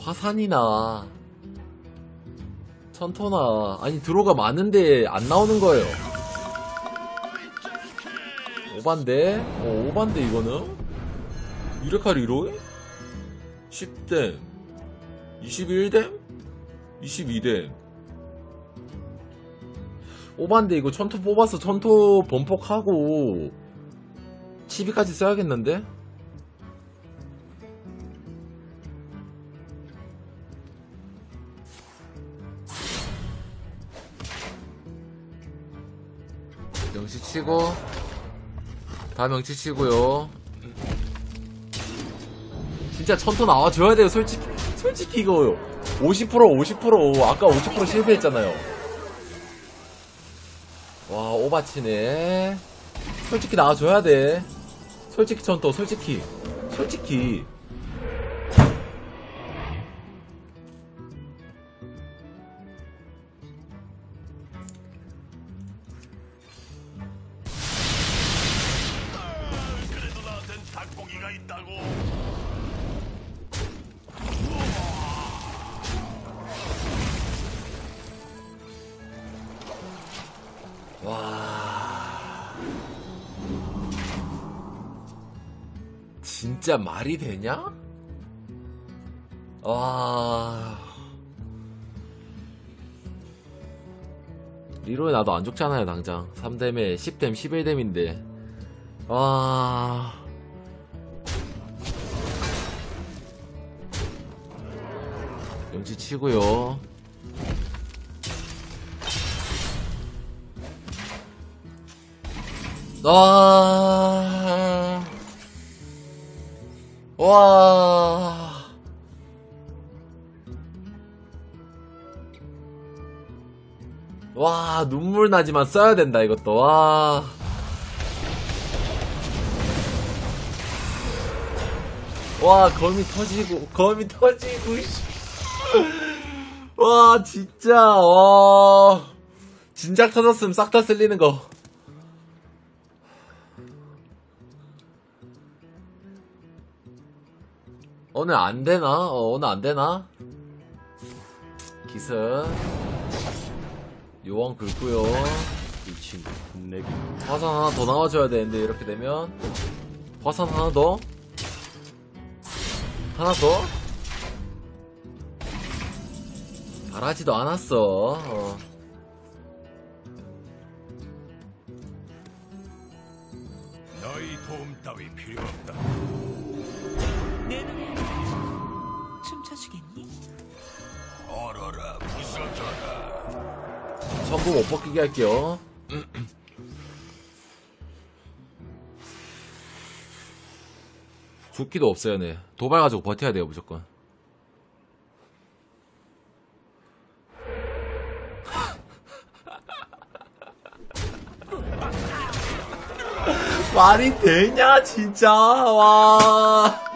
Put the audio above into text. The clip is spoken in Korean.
화산이나 천토나 아니 드로가 많은데 안 나오는 거예요 오반데? 어 오반데 이거는? 유레카 리로이? 10댐 21댐? 22댐 오반데 이거 천토 뽑아서 천토 번폭하고 치비까지 써야겠는데? 명치 치고 다 명치 치고요. 진짜 천토 나와줘야 돼요 솔직히. 솔직히 이거 50% 50% 아까 50% 실패했잖아요. 와 오바치네. 솔직히 나와줘야 돼. 솔직히 천토 솔직히. 솔직히 있다고. 와. 진짜 말이 되냐? 와. 리로에 나도 안 죽잖아요 당장. 3댐에 10댐 11댐인데. 와 영치 치고요 와. 와. 와, 눈물 나지만 써야 된다, 이것도. 와. 와, 거미 터지고, 거미 터지고, 씨. 와, 진짜, 와. 진작 터졌으면 싹 다 쓸리는 거. 오늘 안 되나? 어, 오늘 안 되나? 기습. 요원 긁고요. 이 친구 내게 화산 하나 더 나와줘야 되는데, 이렇게 되면. 화산 하나 더? 하나 더? 바라지도 않았어. 어. 너희 도움 따위 필요 없다. 내 눈을 춤춰주겠니? 얼어라 부서져라. 전부 못 벗기게 할게요. 죽기도 없어요, 네. 도발 가지고 버텨야 돼요, 무조건. 말이 되냐, 진짜, 와.